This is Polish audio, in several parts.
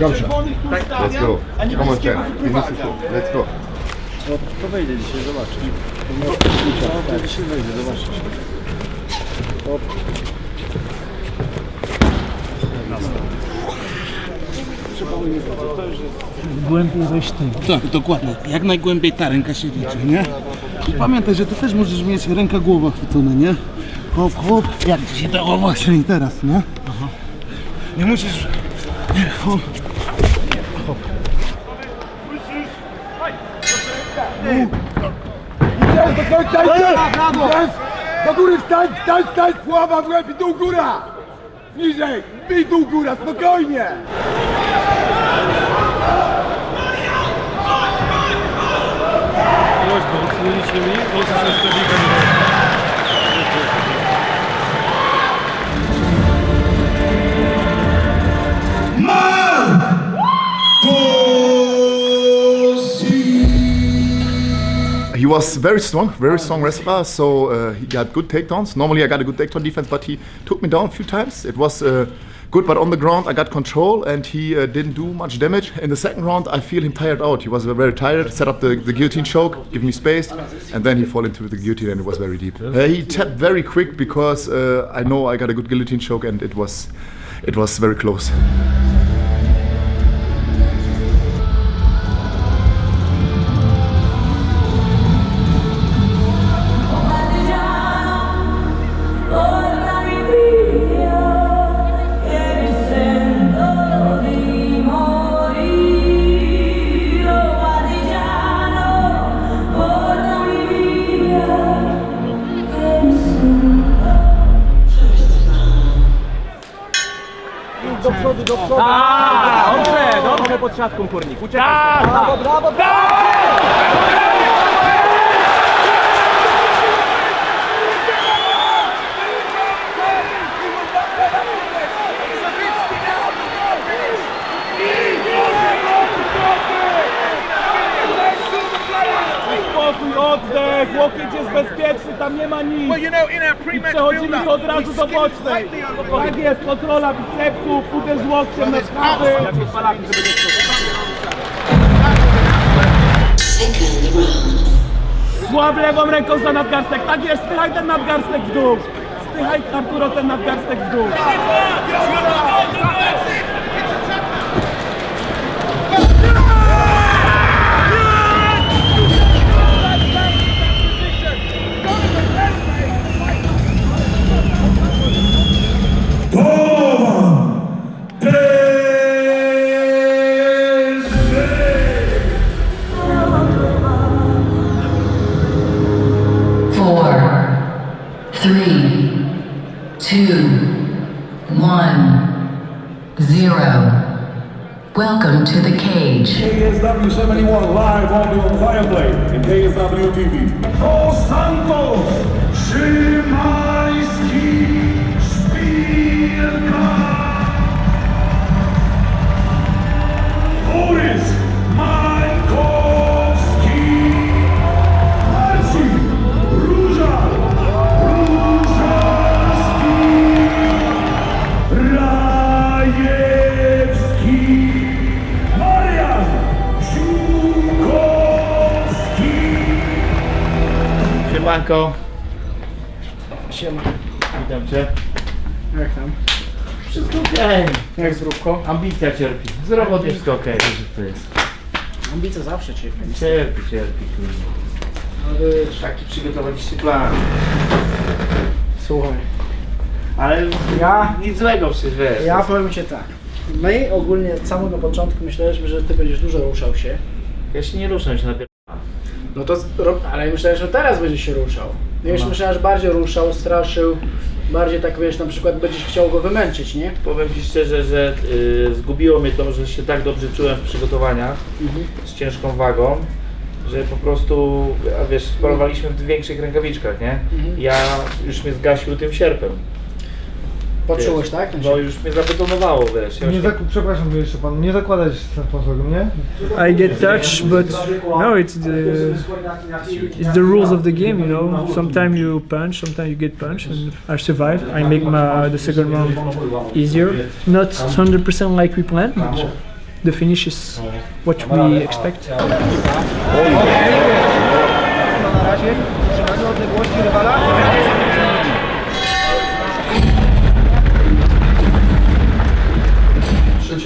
Dobrze. Let's go. Come on, show. Let's go. To wejdę dzisiaj, zobaczysz. To dzisiaj wejdę, zobaczysz. Głębiej weź ty. Tak, dokładnie. Jak najgłębiej ta ręka się liczy, nie? I pamiętaj, że ty też możesz mieć ręka głowa chwycone, nie? Hop, hop. Jak ci to o właśnie teraz, nie? Nie musisz... Nie, hop. Hop. Do końca idzie! Jest! Do góry wstań, wstań, wstań! Sława w łeb i dół góra! Niżej! I dół góra, spokojnie! He was very strong, very strong wrestler, so uh, he got good takedowns. Normally I got a good takedown defense, but he took me down a few times. It was uh, good, but on the ground I got control and he uh, didn't do much damage. In the second round I feel him tired out. He was very tired, set up the, the guillotine choke, give me space, and then he fall into the guillotine and it was very deep. Uh, he tapped very quick because uh, I know I got a good guillotine choke and it was, it was very close. Uciekaj. Brawo, brawo, brawo! Spokój, oddech, łokieć jest bezpieczny, tam nie ma nic. I przechodzimy to od razu do bocznej. Tak jest, kontrola bicepsów, uderz łokciem na skawy. Second round. Złap lewą ręką za nadgarstek. Tak jest, spychaj ten nadgarstek w dół. Spychaj Arturo ten nadgarstek w dół. Welcome to the cage. KSW 71 live only on Fireblade and KSW TV. Dos Santos, Szymański, Siemanko, Siema. witam cię. Jak tam? Wszystko okej. Jak zróbko? Ambicja cierpi. Z roboty wszystko okej, jak to jest. Ambicja zawsze cierpi. Cierpi, cierpi. Ale wiesz, Taki przygotowaliście plan. słuchaj. Ale Ja- nic złego przecież wiesz. Ja powiem Ci tak. My ogólnie od samego początku myśleliśmy, że Ty będziesz dużo ruszał się. Ja się nie ruszam się na No to, ale myślałem, że teraz będziesz się ruszał. No już No. myślałem, że bardziej ruszał, straszył, bardziej tak wiesz, na przykład będziesz chciał go wymęczyć, nie? Powiem Ci szczerze, że y, zgubiło mnie to, że się tak dobrze czułem w przygotowaniach z ciężką wagą, że po prostu, a wiesz, sparowaliśmy w większych rękawiczkach, nie? Ja już mnie zgasił tym sierpem. Poczułeś, wiesz, tak? No już mnie zabetonowało, wiesz. Ja Nie już zak- przepraszam jeszcze pan, nie zakładać ten sponsorem, nie? I get touched, but no, it's the it's the rules of the game, you know. Sometimes you punch, sometimes you get punched, and I survive. I make my the second round easier. Not 100% like we planned, but the finish is what we expect. Na razie trzymanie odległości rywala.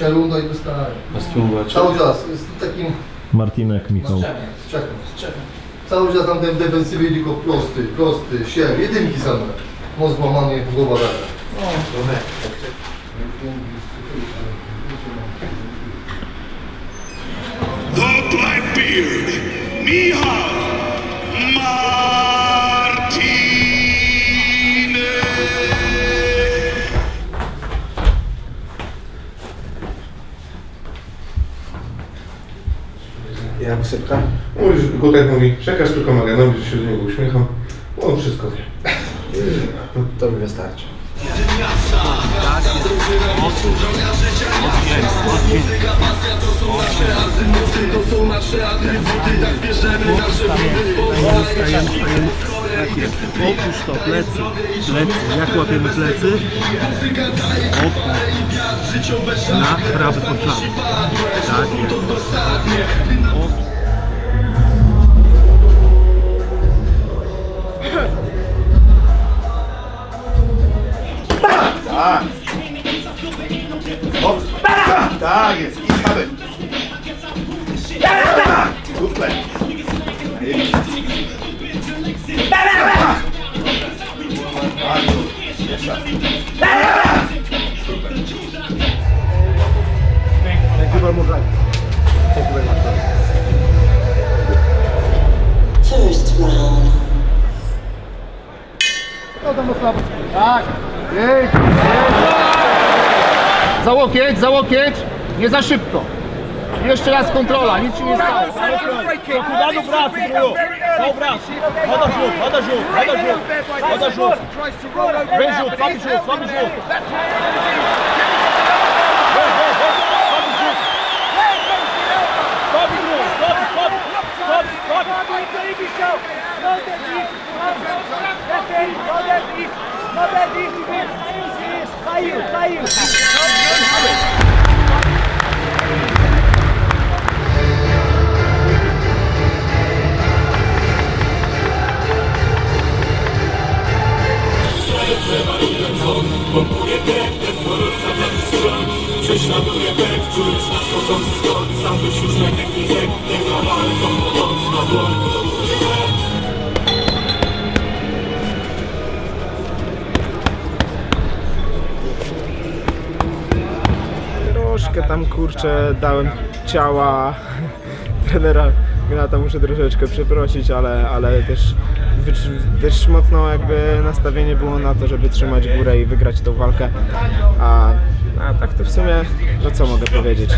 Trzecia runda i dostałem. Cały czas jest takim Martinek, Michał. czekam. Cały czas tam w defensywie tylko prosty, prosty, siew, jedynki same. No złamany, głowa taka. The Blackbeard, Mihal Martinez. Jak sypka? Mówisz, Gutek mówi, przekaż tylko Maganowi, że się do niego uśmiecham. On wszystko wie. To mi wystarczy. Otóż to, plecy, plecy. Jak łapiemy plecy? Opa. Na prawy podkład. Tak jest. O. Tak jest, i spadek. Super. Łokieć, za łokieć. Nie za szybko. Jeszcze raz kontrola, nic się nie stało. Cuidado o braço, Bruno. Só o braço. Roda junto, roda junto, roda junto. Roda junto. Vem junto, sobe junto, sobe junto. Vem, vem, vem. Sobe junto. Sobe, Bruno, sobe, sobe. Sobe, sobe. Não desiste, defende, não desiste, não desiste, saiu, saiu. Kurczę dałem ciała trenera Gnata muszę troszeczkę przeprosić, ale, ale też, też mocno jakby nastawienie było na to, żeby trzymać górę i wygrać tą walkę. A, a tak to w sumie, no co mogę powiedzieć?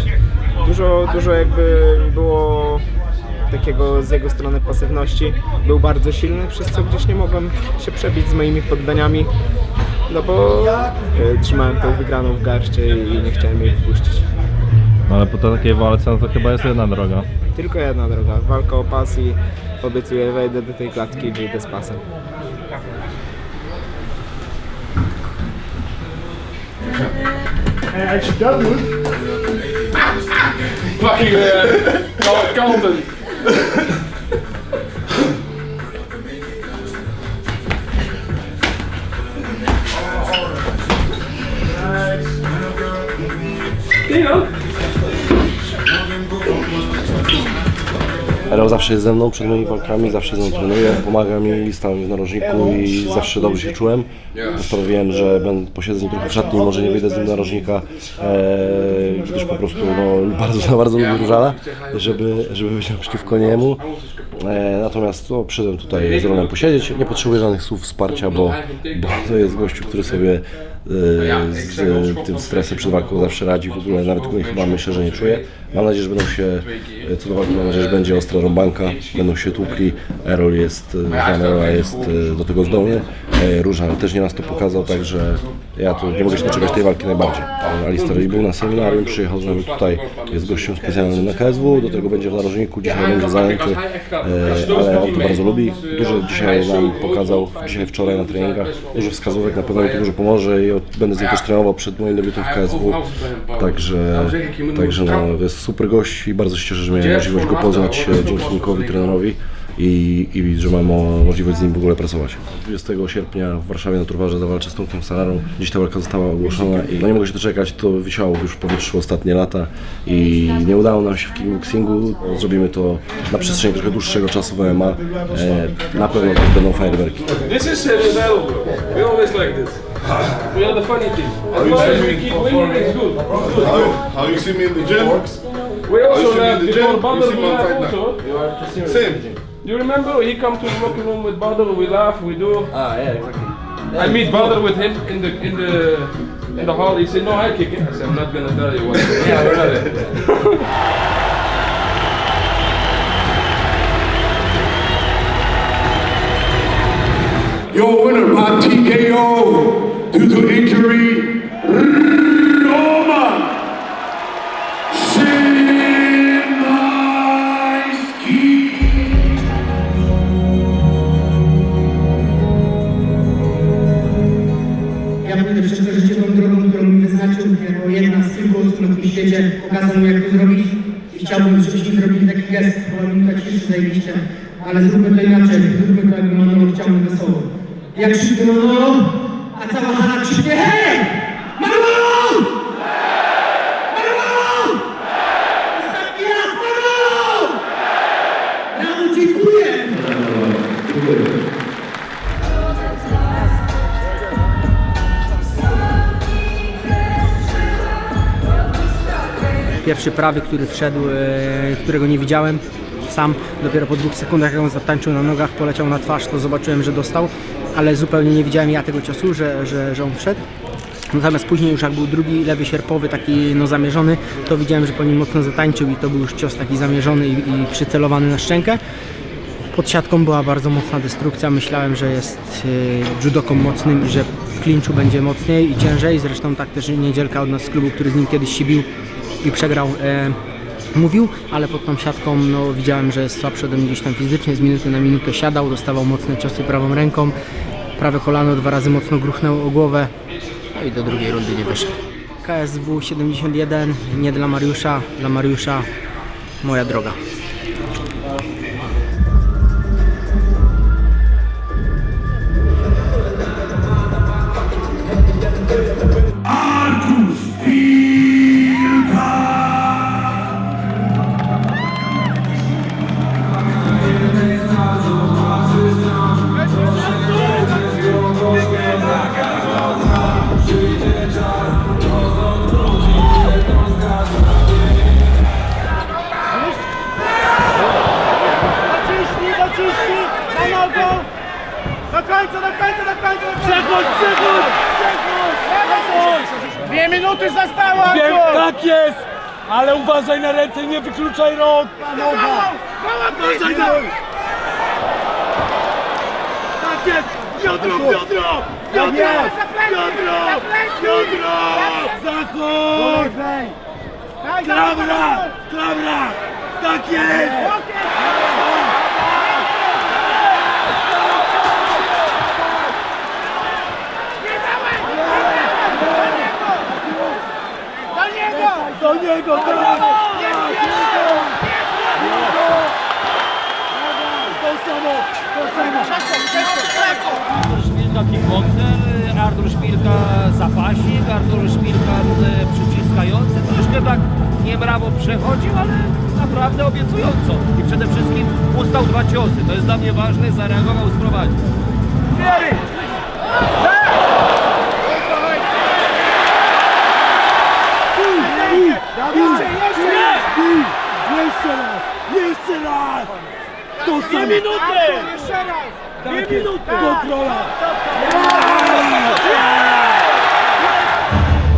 Dużo, dużo jakby było takiego z jego strony pasywności. Był bardzo silny, przez co gdzieś nie mogłem się przebić z moimi poddaniami. No bo e, trzymałem tą wygraną w garście i nie chciałem jej wpuścić. Ale po takiej walce no to chyba jest jedna droga. Tylko jedna droga, walka o pas i obiecuję wejdę do tej klatki i wyjdę z pasem. Fucking uh, no, Carlton. Erol zawsze jest ze mną przed moimi walkami, zawsze ze mną trenuje, pomaga mi, stałem w narożniku i zawsze dobrze się czułem. Postanowiłem, że będę posiedzę z nim trochę w szatni, może nie wyjdę z nim narożnika, e, gdyż po prostu no, bardzo, bardzo lubię Różala, żeby, żeby być naprzeciwko niemu. E, natomiast no, przyszedłem tutaj z Rolem posiedzieć, nie potrzebuję żadnych słów wsparcia, bo, bo to jest gościu, który sobie e, z tym stresem przed walką zawsze radzi, w ogóle nawet go chyba myślę, że nie czuje. Mam nadzieję, że będą się, e, co do walki, mam nadzieję, że będzie ostra rąbanka, będą się tłukli. Erol jest, e, jest e, do tego zdolny. E, Róża też nie nas to pokazał, także Ja tu nie mogę się doczekać tej walki najbardziej. Alistair był na seminarium, przyjechał z nami tutaj, jest gościem specjalnym na KSW, do tego będzie w narożniku, dzisiaj będzie zajęty, e, ale on to bardzo lubi. Dużo dzisiaj nam pokazał, dzisiaj, wczoraj na treningach, dużo wskazówek, na pewno mi to dużo pomoże i będę z nim też trenował przed moim debiutem w KSW. Także, także no, jest super gość i bardzo się cieszę, że miałem możliwość go poznać e, dzięki Nikowi, trenerowi i, i że mam mo- możliwość z nim w ogóle pracować. 20 sierpnia w Warszawie na Turwarze zawalczę z Tomkiem Sararą. Dziś ta walka została ogłoszona i no nie mogę się doczekać, to wisiało już w powietrzu ostatnie lata i nie udało nam się w kickboxingu. Zrobimy to na przestrzeni trochę dłuższego czasu w MMA. E, na pewno też będą fajerwerki. This is semi-battle, bro. We always like this. We are the funny team. As long as we keep winning, it's good. It's good. How, how you see me in the gym? We also the before gym? Badr, You see we fight also. Same. Do you remember he come to the locker room with Badr, we laugh, we do. Ah, yeah, exactly. I meet Badr with him in the in the in the hall. He said, "No, I kick it." I said, "I'm not gonna tell you what." yeah, really. Your winner by TKO due to injury, świecie, pokazał mi jak to zrobić chciałbym, żebyśmy zrobili taki gest, bo minuta ciszy zajebiście, ale zróbmy to inaczej, zróbmy to jakby Manolo chciał wesoło. Jak krzyknie Manolo, a cała hala krzyknie hej! Prawy, który wszedł, e, którego nie widziałem. Sam dopiero po dwóch sekundach, jak on zatańczył na nogach, poleciał na twarz, to zobaczyłem, że dostał, ale zupełnie nie widziałem ja tego ciosu, że, że, że on wszedł. Natomiast później już jak był drugi lewy sierpowy, taki no zamierzony, to widziałem, że po nim mocno zatańczył i to był już cios taki zamierzony i, i przycelowany na szczękę. Pod siatką była bardzo mocna destrukcja. Myślałem, że jest y, judoką mocnym i że w klinczu będzie mocniej i ciężej. Zresztą tak też niedzielka od nas z klubu, który z nim kiedyś się bił i przegrał, e, mówił, ale pod tą siatką no, widziałem, że jest słabszy ode mnie gdzieś tam fizycznie. Z minuty na minutę siadał, dostawał mocne ciosy prawą ręką. Prawe kolano dwa razy mocno gruchnęło o głowę. No i do drugiej rundy nie wyszedł. KSW 71, nie dla Mariusza, dla Mariusza moja droga. Ręce, nie wykluczaj rąk! Noga! Uważaj na... Tak jest! Piotro, Piotro! Piotro! Piotro! Piotro! Zachód! Klamra! Klamra! Tak jest! Do niego! Do niego, tak! To samo! To samo! Artur Szpilka kickboxer, Artur Szpilka zapaśnik, Artur Szpilka e, przyciskający. Troszkę tak nie brawo przechodził, ale naprawdę obiecująco. I przede wszystkim ustał dwa ciosy. To jest dla mnie ważne, zareagował, sprowadził. Wiery! Jeszcze, jeszcze! Jeszcze raz! Tu! Dwie minuty! Jeszcze raz! Dwie minuty! Kontrola!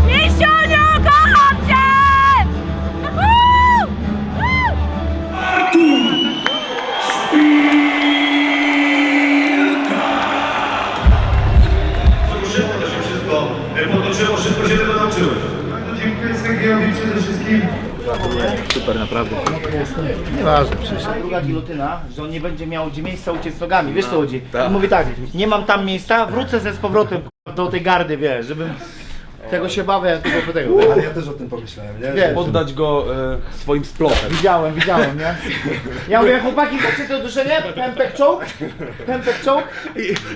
Misiuniu, kocham cię! Uhu! Uhu! Szybko to wszystko e, potoczyło, szybko się to nauczyłem. Bardzo dziękuję Sergiowi przede wszystkim naprawdę. Nieważne, przecież. Druga gilotyna, że on nie będzie miał gdzie miejsca uciec nogami, wiesz co chodzi? tak. I mówi tak, nie mam tam miejsca, wrócę ze z powrotem k***a, do tej gardy, wiesz, żebym... Tego się bawię, tego po tego. Ale ja też o tym pomyślałem, nie? Wiesz. Poddać go e, swoim splotem. Widziałem, widziałem, nie? Ja mówię, chłopaki, chcecie to duszenie? Pępek czołg? Pępek czołg?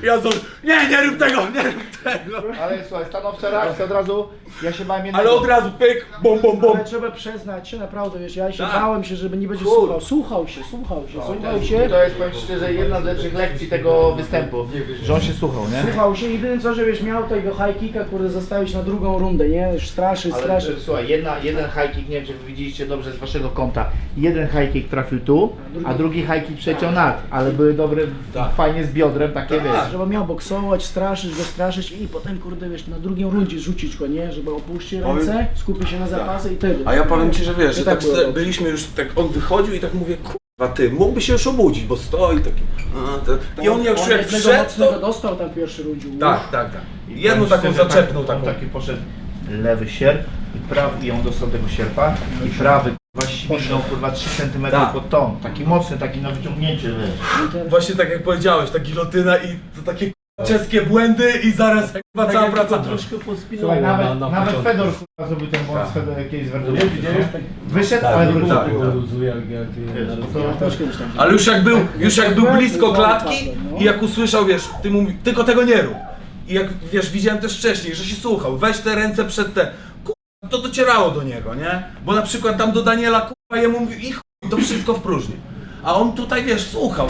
Ja zo... Nie, nie rób tego, nie rób tego. Ale słuchaj, stanowcza reakcja od razu, ja się bałem jednego. Ale od razu pyk, bom, bom, bom. Ale trzeba przyznać się naprawdę, wiesz, ja się Tak. bałem się, żeby nie będzie Kur- słuchał. Słuchał się, słuchał się, słuchał się. To jest, powiem szczerze, jedna z lepszych lekcji tego występu, że on się słuchał, nie? Słuchał się, jedyne co, żebyś miał tego high kicka, kurde, zostawić na drugą rundę, nie? Straszy, Ale straszy. e, słuchaj, jedna, jeden high kick, nie wiem czy wy widzieliście dobrze z waszego kąta, jeden high kick trafił tu, a drugi high kick przeciął nad, ale były dobre, fajnie z biodrem, takie wiesz. Żeby miał boksować, straszyć go, straszyć i potem, kurde, wiesz, na drugą rundzie rzucić go, nie? Żeby opuścił ręce, skupi się na zapasy i tego. A ja powiem ci, że wiesz, I że tak było dobrze. byliśmy już, tak on wychodził i tak mówię, kurwa ty, mógłby się już obudzić, bo stoi taki. A, to, I on jak już jak wszedł, to... dostał tam w pierwszej rundzie. Tak, tak, tak. I Jedną powiem taką szczerze, zaczepną tak, on taką. taki poszedł lewy sierp i prawy i on dostał tego sierpa i prawy kurwa śmignął kurwa 3 cm Tak. pod tą. Taki mocny, taki na wyciągnięcie, wiesz. Właśnie tak jak powiedziałeś, ta gilotyna i to takie czeskie błędy i zaraz chyba cała praca troszkę Słuchaj, nawet, nawet Fedor kurwa zrobił ten błąd z Fedor jakiejś z Werdoru, widziałeś? Wyszedł, ale wrócił. tak, kurwa. tak. Ale już jak był, już jak był blisko klatki i jak usłyszał, wiesz, ty mówi, tylko tego nie rób. I jak, wiesz, widziałem też wcześniej, że się słuchał, weź te ręce przed te, kurwa, to docierało do niego, nie? Bo na przykład tam do Daniela, kurwa, jemu mówił, i chuj, to wszystko w próżni. A on tutaj, wiesz, słuchał.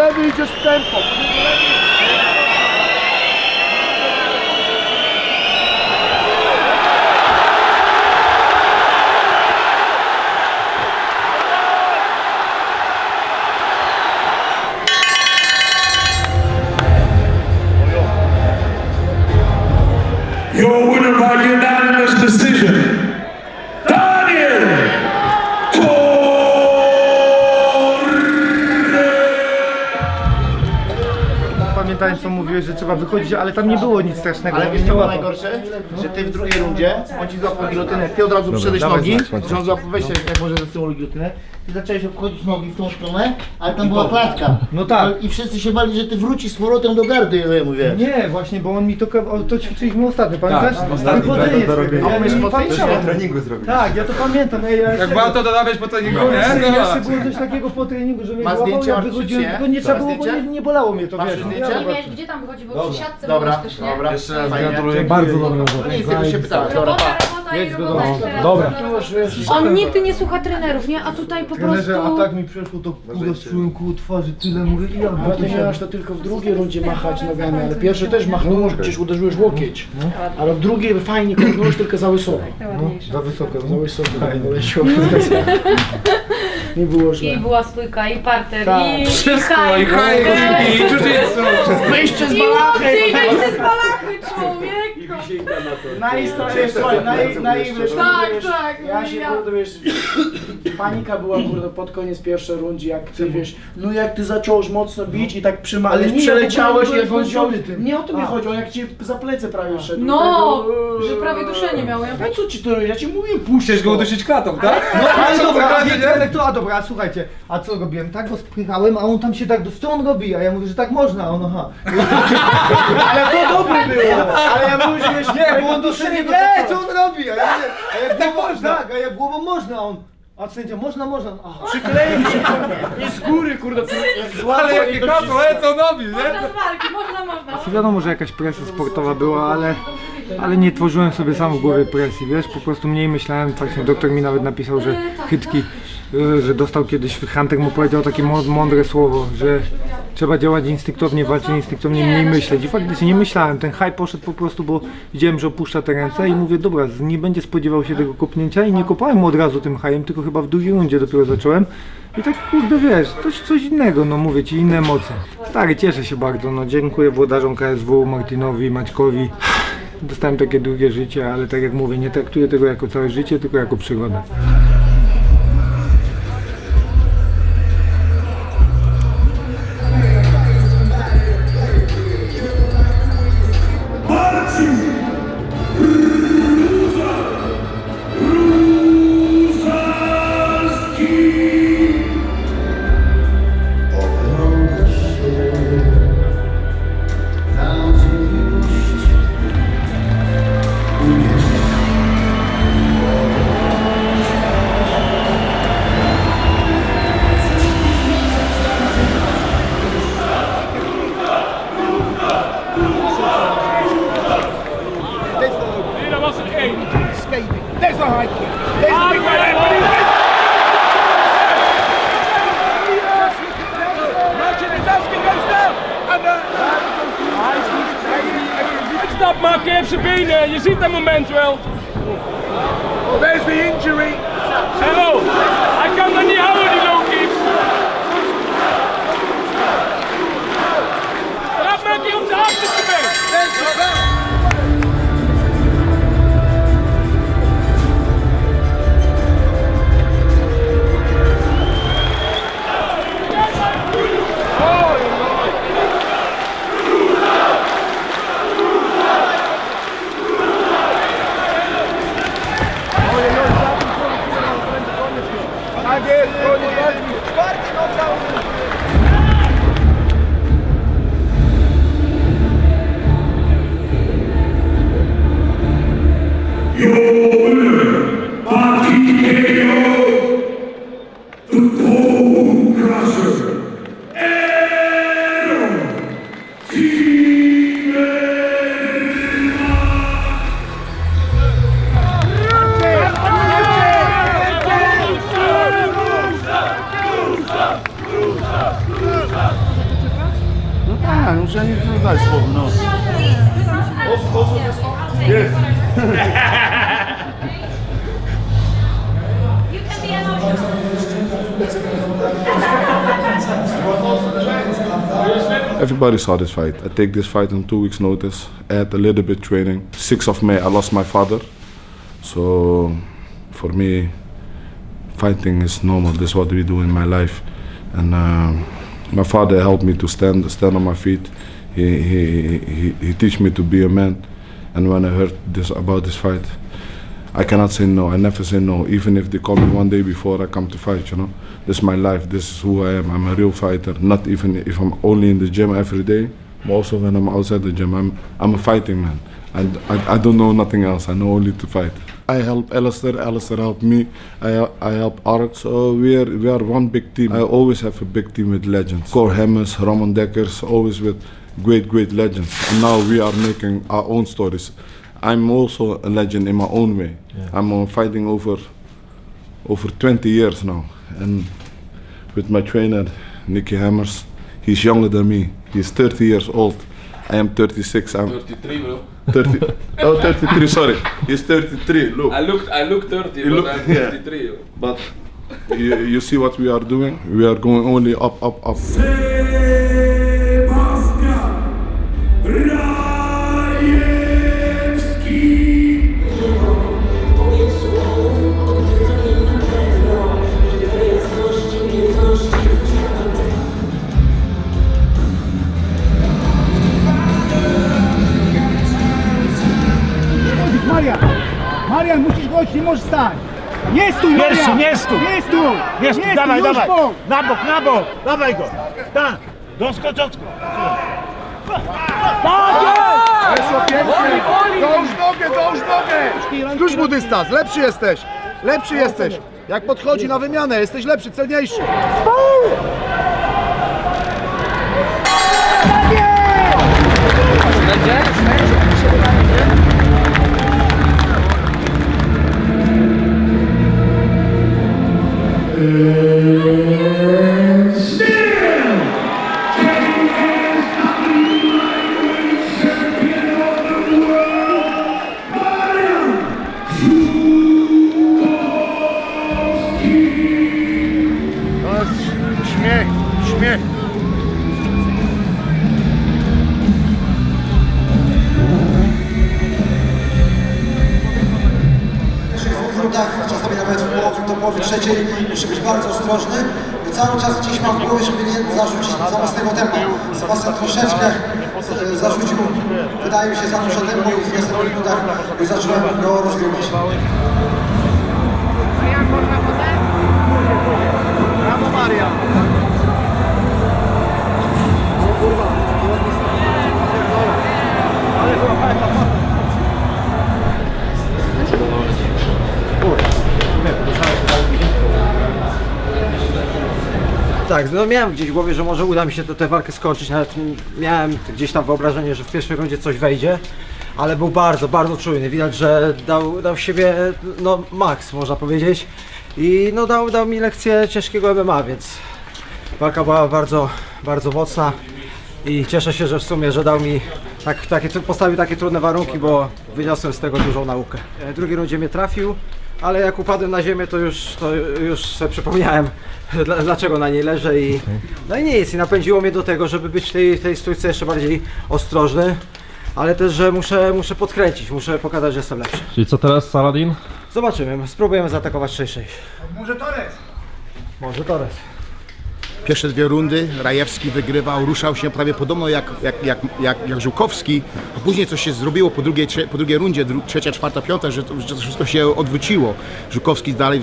Lewy idziesz w tempo. Your winner by unanimous decision, co mówiłeś, że trzeba wychodzić, ale tam nie było nic strasznego. Ale wiesz co było łapał. najgorsze? Że ty w drugiej rundzie, on ci złapał gilotynę, ty od razu Dobra, wszedłeś dawaj nogi, znać, że on złapał, weź jak może gilotynę, ty zacząłeś obchodzić nogi w tą stronę, ale tam była klatka. No tak. I wszyscy się bali, że ty wrócisz z powrotem do gardy, ja mówię. Nie, właśnie, bo on mi to, o, to ćwiczyliśmy ostatnio, pamiętasz? Tak, ostatnio, Wychodzenie tak, do robienia. ja nie nie? treningu zrobić. Tak, ja to pamiętam. Ej, ja Jak warto dodawać po treningu, No, nie? jeszcze, No, jeszcze tak. było coś takiego po treningu, że mnie Masz złapał, zdjęcie, ja masz wychodziłem, tylko nie trzeba Masz było, bo nie, zdjęcie? nie bolało mnie to, Masz wiesz. no, zdjęcie? Nie zobaczę. Gdzie tam wychodzi, bo Dobra, przy siatce dobra, też, nie? dobra. Jeszcze raz Fajnie. gratuluję. Bardzo dobra No robota. nic, tylko się pytałem. Dobra, Robota, pa. robota i robota jeszcze raz. Dobra. On nigdy nie słucha trenerów, nie? A tutaj po Trenerze, a prostu... tak mi przeszło to kurde czułem koło twarzy, tyle mówię, ja Ale ty miałeś to tylko w drugiej rundzie machać nogami, ale pierwszy też machnąłeś, przecież uderzyłeś w łokieć. Ale w drugiej fajnie kopnąłeś tylko za wysoko. No, za wysoko. Za wysoko, poleciło. Nie było źle. I była stójka, i parter, Tak. i... Wszystko, i kick, i jiu-jitsu. Wyjście z I balachy. łokcie, i wyjście z balachy, człowieku! Najistotniejsze, słuchaj, naj, naj, wiesz, Tak, wiesz, tak, ja się ja- kurde, wiesz, panika była kurde pod koniec pierwszej rundzie, jak ty wiesz, no jak ty zacząłeś mocno bić i tak przyma, Ale nie, przeleciałeś ja jak byłem on wziął, tym. nie o to mi A. chodzi, on jak ci za plecy prawie szedł. No, Tego, że prawie duszenie miał. Ja A co ci to, ja ci mówię, Chciałeś go udusić klatą, tak? No ale dobra, a, dokładnie, wiecie, ale to, a dobra, a słuchajcie, a co robiłem? Tak go spychałem, a on tam się tak, co on robi? A ja mówię, że tak można, a on aha. Ale to dobre było, ale ja mówię, że wiesz, Nie, bo on do siebie, nie, co on robi? A ja, mówię, a jak Tak głową, można. tak, a jak głową można, a on, a sędzia, można, można, aha. Przykleił się, i z góry, złapał Ale jakie kasło, e, co on robi, nie? Można z walki, można, można. Wiadomo, że jakaś presja sportowa była, ale, ale nie tworzyłem sobie sam w głowie presji, wiesz, po prostu mniej myślałem, właśnie doktor mi nawet napisał, że chytki y, że dostał kiedyś, Hantek mu powiedział takie mą- mądre słowo, że trzeba działać instynktownie, walczyć instynktownie, mniej myśleć. I faktycznie nie myślałem, ten hype poszedł po prostu, bo widziałem, że opuszcza te ręce i mówię, dobra, nie będzie spodziewał się tego kopnięcia i nie kopałem mu od razu tym hajem, tylko chyba w drugiej rundzie dopiero zacząłem. I tak kurde wiesz, coś, coś innego, no mówię ci, inne emocje. Stary, cieszę się bardzo, no dziękuję włodarzom KSW, Martinowi, Maćkowi. Dostałem takie drugie życie, ale tak jak mówię, nie traktuję tego jako całe życie, tylko jako przygodę. Oh, there's the injury. Hello. I can't the hour, you know, Gibbs. But I've you to ask There's the bell. This fight. I take this fight on two weeks' notice. Add a little bit training. 6th of May, I lost my father. So for me, fighting is normal. This is what we do in my life. And uh, my father helped me to stand stand on my feet. He, he, he, he teach me to be a man. And when I heard this about this fight, I cannot say no. I never say no. Even if they call me one day before I come to fight, you know. This is my life. This is who I am. I'm a real fighter. Not even if I'm only in the gym every day, but also when I'm outside the gym. I'm I'm a fighting man. And I, I don't know nothing else. I know only to fight. I help Alistair. Alistair helped me. I I help Ark. So we are we are one big team. I always have a big team with legends. Cor Hemmers, Roman Dekkers, always with great great legends. And now we are making our own stories. I'm also a legend in my own way. I'm uh, fighting over over 20 years now, and with my trainer Nicky Hammers, he's younger than me. He's 30 years old. I am 36. I'm 33 bro. 30. Oh, 33. Sorry, he's 33. Look. I look, I look 30, You but look- I'm 33. yo. But you, you see what we are doing? We are going only up, up, up. Dawaj, już dawaj! Na bok, na bok! Dawaj go! Tak! Doskocz, doskocz! Weszło pięknie! Dąż nogę, dąż nogę! Skróć mu dystans, lepszy jesteś! Lepszy jesteś! Jak podchodzi na wymianę, jesteś lepszy, celniejszy! Amen. Za własnego tempa. Sebastian troszeczkę e, zarzucił, wydaje mi się, za duże tempo w następnych rundach zacząłem go rozgrywać. Tak, no miałem gdzieś w głowie, że może uda mi się tę walkę skończyć, nawet miałem gdzieś tam wyobrażenie, że w pierwszej rundzie coś wejdzie, ale był bardzo, bardzo czujny, widać, że dał, dał siebie, no max można powiedzieć. I no dał, dał mi lekcję ciężkiego MMA, więc walka była bardzo, bardzo mocna i cieszę się, że w sumie, że dał mi, tak, takie, postawił takie trudne warunki, bo wyniosłem z tego dużą naukę. W drugiej rundzie mnie trafił, ale jak upadłem na ziemię, to już, to już sobie przypomniałem, dla- dlaczego na niej leżę i no i nic, i napędziło mnie do tego, żeby być w tej, tej stójce jeszcze bardziej ostrożny, ale też, że muszę, muszę podkręcić, muszę pokazać, że jestem lepszy. Czyli co teraz, Saladin? Zobaczymy, spróbujemy zaatakować 6-6. Może Torres. Może Torres. Pierwsze dwie rundy Rajewski wygrywał, ruszał się prawie podobno jak, jak, jak, jak, jak Żółkowski, a później coś się zrobiło po drugiej, po drugiej rundzie, trzecia, czwarta, piąta, że to, że to wszystko się odwróciło. Żółkowski dalej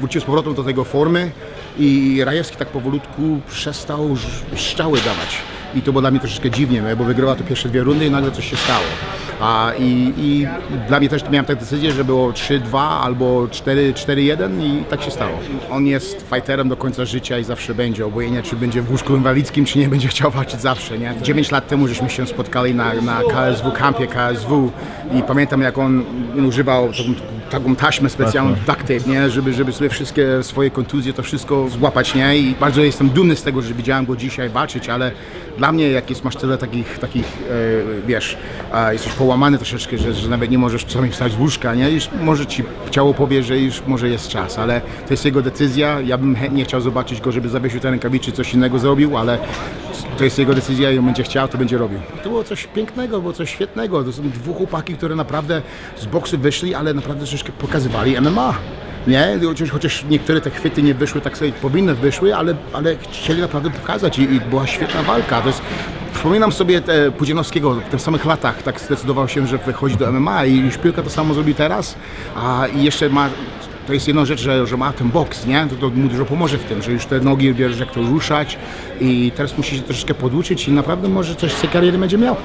wrócił z powrotem do tego formy i Rajewski tak powolutku przestał strzały dawać. I to było dla mnie troszeczkę dziwnie, bo wygrywa to pierwsze dwie rundy i nagle coś się stało. A, i, I dla mnie też miałem taką decyzję, że było 3-2 albo 4-1 i tak się stało. On jest fighterem do końca życia i zawsze będzie, obojętnie czy będzie w łóżku inwalidzkim, czy nie będzie chciał walczyć zawsze. Nie? 9 lat temu żeśmy się spotkali na, na KSW, kampie KSW i pamiętam jak on używał taką, taką taśmę specjalną, duct tape, nie? Żeby, żeby sobie wszystkie swoje kontuzje, to wszystko złapać, nie? I bardzo jestem dumny z tego, że widziałem go dzisiaj walczyć, ale dla mnie jak jest, masz tyle takich, takich e, wiesz, a jesteś połamany troszeczkę, że, że nawet nie możesz czasami wstać z łóżka, nie? Już może ci ciało powie, że już może jest czas, ale to jest jego decyzja. Ja bym chętnie chciał zobaczyć go, żeby zawiesił te rękawice, czy coś innego zrobił, ale to jest jego decyzja i on będzie chciał, to będzie robił. To było coś pięknego, było coś świetnego. To są dwóch chłopaki, które naprawdę z boksu wyszli, ale naprawdę troszeczkę pokazywali MMA. Nie, chociaż, chociaż niektóre te chwyty nie wyszły tak sobie powinny wyszły, ale, ale chcieli naprawdę pokazać i, i była świetna walka. To jest, przypominam sobie te Pudzianowskiego w tych samych latach, tak zdecydował się, że wychodzi do MMA i Szpilka to samo zrobi teraz, a i jeszcze ma to jest jedna rzecz, że, że ma ten boks, nie? To, to mu dużo pomoże w tym, że już te nogi wiesz, jak to ruszać i teraz musi się troszeczkę poduczyć i naprawdę może coś z tej kariery będzie miał.